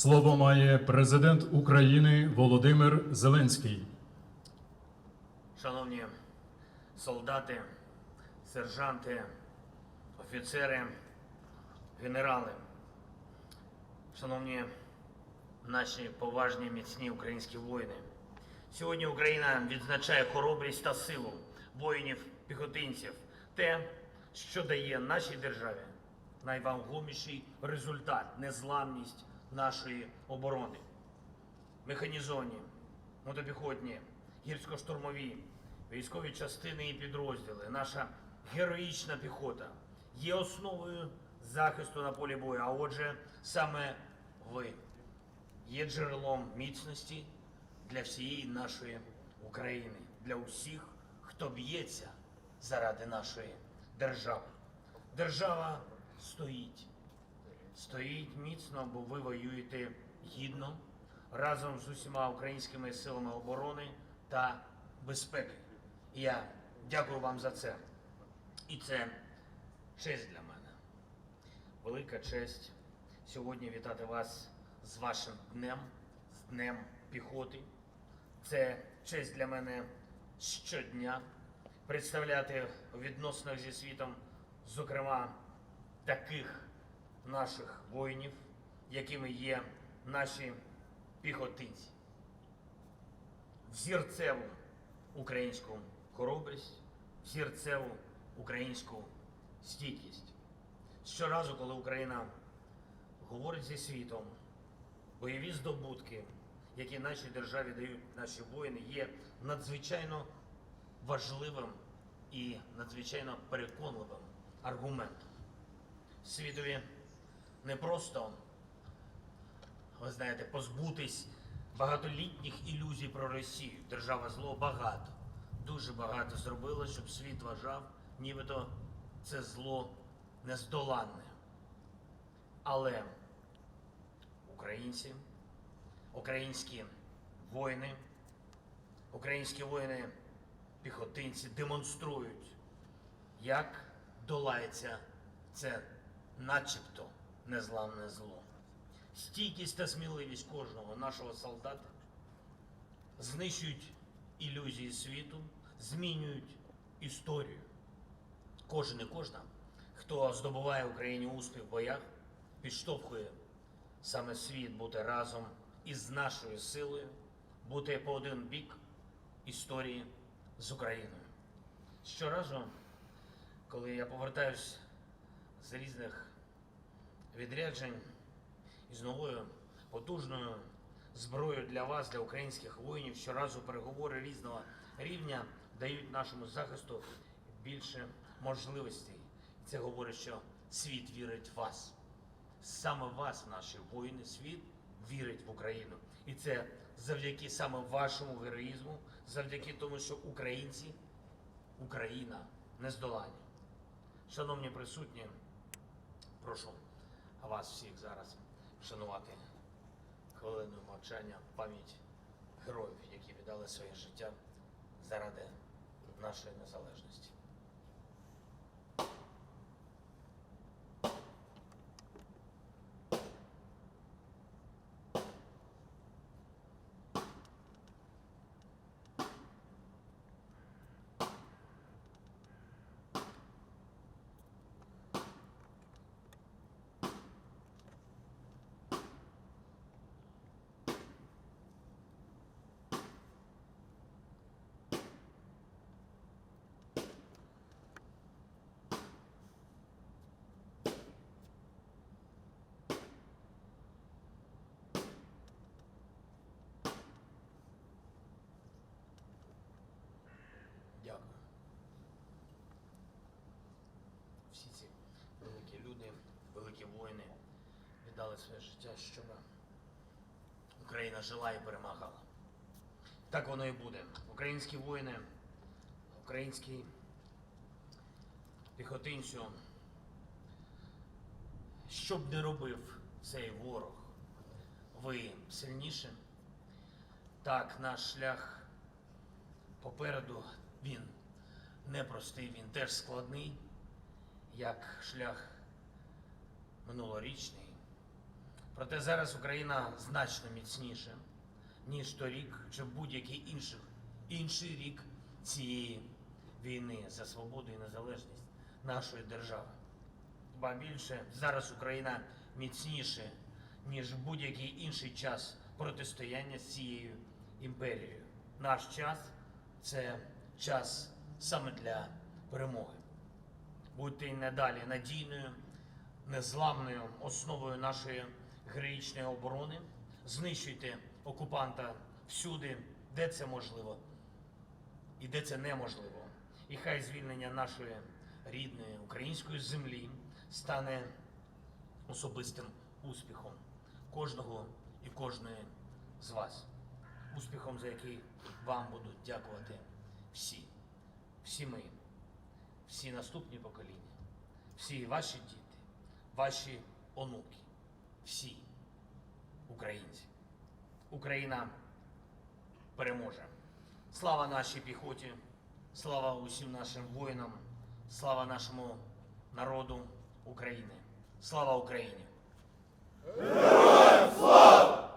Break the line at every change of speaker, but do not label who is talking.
Слово має президент України Володимир Зеленський.
Шановні солдати, сержанти, офіцери, генерали, шановні наші поважні міцні українські воїни. Сьогодні Україна відзначає хоробрість та силу воїнів-піхотинців, те, що дає нашій державі найвагоміший результат незламність нашої оборони механізовані, мотопіхотні, гірсько-штурмові, військові частини і підрозділи, наша героїчна піхота є основою захисту на полі бою. А отже, саме ви є джерелом міцності для всієї нашої України, для усіх, хто б'ється заради нашої держави. Держава стоїть стоїть міцно, бо ви воюєте гідно разом з усіма українськими силами оборони та безпеки. Я дякую вам за це. І це честь для мене. Велика честь сьогодні вітати вас з вашим днем, з Днем піхоти. Це честь для мене щодня представляти у відносинах зі світом, зокрема, таких наших воїнів, якими є наші піхотинці. Взірцеву українську хоробрість, взірцеву українську стійкість. Щоразу, коли Україна говорить зі світом, бойові здобутки, які нашій державі дають наші воїни, є надзвичайно важливим і надзвичайно переконливим аргументом. Світові не просто, ви знаєте, позбутись багатолітніх ілюзій про Росію. Держава зло багато, дуже багато зробила, щоб світ вважав, нібито це зло нездоланне. Але українці, українські воїни, українські воїни, піхотинці демонструють, як долається це начебто незламне зло. Стійкість та сміливість кожного нашого солдата знищують ілюзії світу, змінюють історію. Кожен і кожна, хто здобуває Україні успіх в боях, підштовхує саме світ бути разом із нашою силою, бути по один бік історії з Україною. Щоразу, коли я повертаюсь з різних відряджень із новою потужною зброєю для вас, для українських воїнів. Щоразу переговори різного рівня дають нашому захисту більше можливостей. Це говорить, що світ вірить в вас. Саме вас, наші воїни, світ вірить в Україну. І це завдяки саме вашому героїзму, завдяки тому, що українці, Україна нездолані. Шановні присутні, прошу вас всіх зараз вшанувати хвилиною мовчання пам'ять героїв, які віддали своє життя заради нашої незалежності. Дякую. Всі ці великі люди, великі воїни віддали своє життя, щоб Україна жила і перемагала. Так воно і буде. Українські воїни, український піхотинцю, що б не робив цей ворог, ви сильніше. Так, наш шлях попереду він непростий, він теж складний, як шлях минулорічний. Проте зараз Україна значно міцніша, ніж торік чи будь-який інший, інший рік цієї війни за свободу і незалежність нашої держави. Ба більше зараз Україна міцніше, ніж будь-який інший час протистояння з цією імперією. Наш час це час саме для перемоги. Будьте й надалі надійною, незламною основою нашої героїчної оборони. Знищуйте окупанта всюди, де це можливо і де це неможливо. І хай звільнення нашої рідної української землі стане особистим успіхом кожного і кожної з вас. Успіхом, за який вам будуть дякувати всі, всі ми, всі наступні покоління, всі ваші діти, ваші онуки, всі українці. Україна переможе. Слава нашій піхоті, слава усім нашим воїнам, слава нашому народу України. Слава Україні!
Героям слава!